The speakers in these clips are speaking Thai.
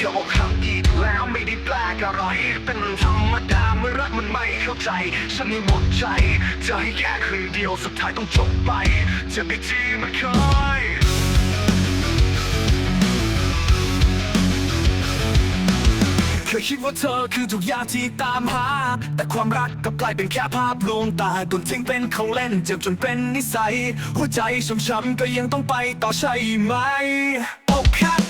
แค่อกหักอีกแล้วไม่ได้แปลกอะไร เป็นธรรมดาเมื่อรักมันไม่เข้าใจ ฉันไม่หมดใจ จะให้แค่คืนเดียวสุดท้ายต้องจบไปเจะไปทีมันเคยเคยคิดว่าเธอคือทุกอย่างที่ตามหา แต่ความรักกลับกลายเป็นแค่ภาพลวงตาโดนทิ้งเป็นเของเล่น เจ็บจนเป็นนิสัย หัวใจช้ำๆก็ยังต้องไปต่อใช่ไหมอกหัก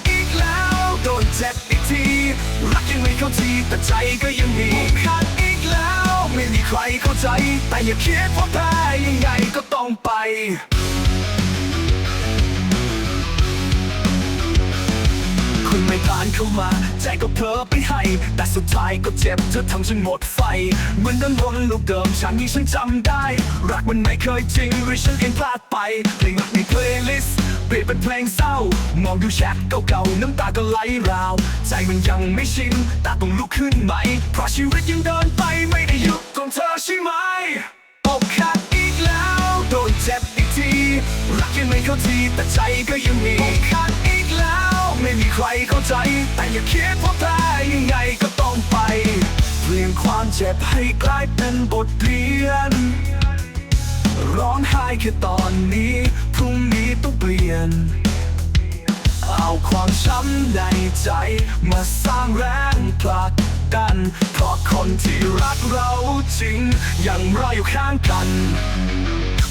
เข้าทีแต่ใจก็ยังมีอกหักอีกแล้ว ไม่มีใครเข้าใจ แต่อย่าคิดว่าแพ้ยังไงก็ต้องไปคุณไม่ผ่านเข้ามา ใจก็เพลอไปให้ แต่สุดท้ายก็เจ็บเธอทำฉันหมดไฟ เหมือนเดินวนลูกเดิมฉันนี้ฉันจำได้ รักมันไม่เคยจริงหรือฉันเองพลาดไปเพลงรักในเพลย์ลิสต์ เปลี่ยนเป็นเพลงเศร้า มองดูแชทเก่าๆน้ำตาก็ไหลราว ใจมันยังไม่ชินต่ต้องลุกขึ้นใหม่ เพราะชีวิตยังเดินไปไม่ได้หยุดของเธอใช่ไหมอกหักอีกแล้วโดนเจ็บอีกที รักยังไม่เข้าทีแต่ใจก็ยังมีอกหักอีกแล้ว ไม่มีใครเข้าใจ แต่อย่าคิดว่าแพ้ยังไงก็ต้องไป เปลี่ยนความเจ็บให้กลายเป็นบทเรียน ร้องไห้แค่ตอนนี้ พรุ่งนี้ต้องเปลี่ยน เอาความช้ำในใจมาสร้างแรงผลักดัน เพราะคนที่รักเราจริง ยังรออยู่ข้างกัน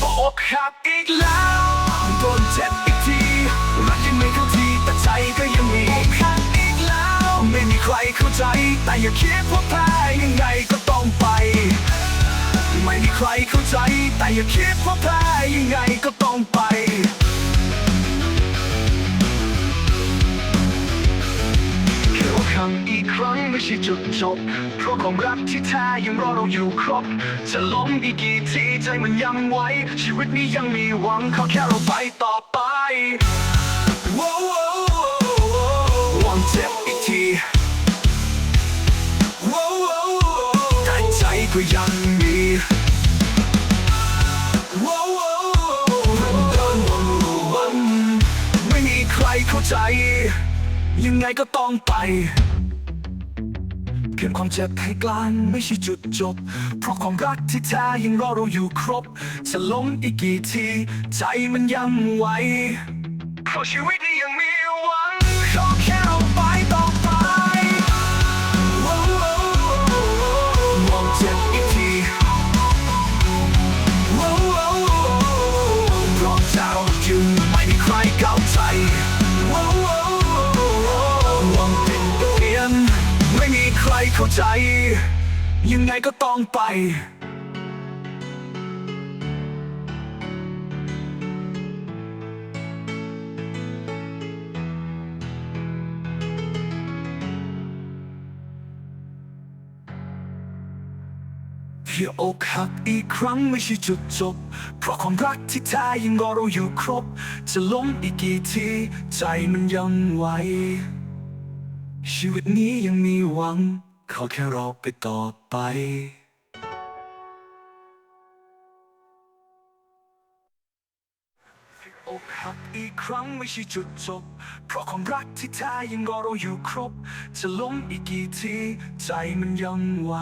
อกหักอีกแล้วโดนเจ็บอีกที รักยังไม่เข้าทีแต่ใจก็ยังมีอกหักอีกแล้ว ไม่มีใครเข้าใจ แต่อย่าคิดว่าแพ้ยังไงก็ต้องไป ไม่มีใครเข้า ใจ แต่อย่าคิดว่าแพ้ยังไงก็ต้องไปแค่ว่าคำอีกครั้งไม่ใช่จุดจบ เพราะความรักที่แท้ยังรอเราอยู่ครบ จะล้มอีกกี่ทีใจมันยังไหว ชีวิตนี้ยังมีหวังขอแค่เราไปต่อไปว้วหวังเจ็บอีกทีว้วแต่ใจก็ยังมี เข้าใจ ยังไงก็ต้องไป เขียนความเจ็บให้กลางไม่ใช่จุดจบ เพราะความรักที่แท้ยังรอเราอยู่ครบ จะล้มอีกกี่ที ใจมันยังไหวเพราะชีวิตนี้ยังมี ใครเข้าใจ ยังไงก็ต้องไปเพียอกหักอีกครั้งไม่ใช่จุดจบ เพราะความรักที่แท้ยังรอเราอยู่ครบ จะล้มอีกกี่ที ใจมันยังไหว ชีวิตนี้ยังมีหวังขอแค่รอไปต่อไปอกหักอีกครั้งไม่ใช่จุดจบ เพราะความรักที่แท้ยังรอเราอยู่ครบ จะล้มอีกกี่ที ใจมันยังไหว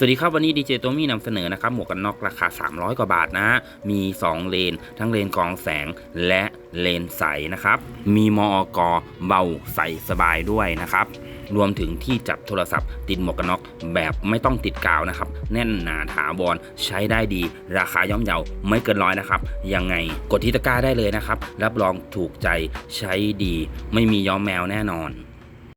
สวัสดีครับวันนี้ดีเจตัวมี่นำเสนอนะครับหมวกกันน็อกราคา 300 กว่าบาทนะฮะมี 2 เลน ทั้งเลนกองแสงและเลนใสนะครับ มีมอกเบาใสสบายด้วยนะครับ รวมถึงที่จับโทรศัพท์ติดหมวกกันน็อกแบบไม่ต้องติดกาวนะครับ แน่นหนาถาวรใช้ได้ดี ราคาย่อมเยาไม่เกินร้อยนะครับ ยังไงกดที่ตะกร้าได้เลยนะครับ รับรองถูกใจใช้ดี ไม่มีย้อมแมวแน่นอน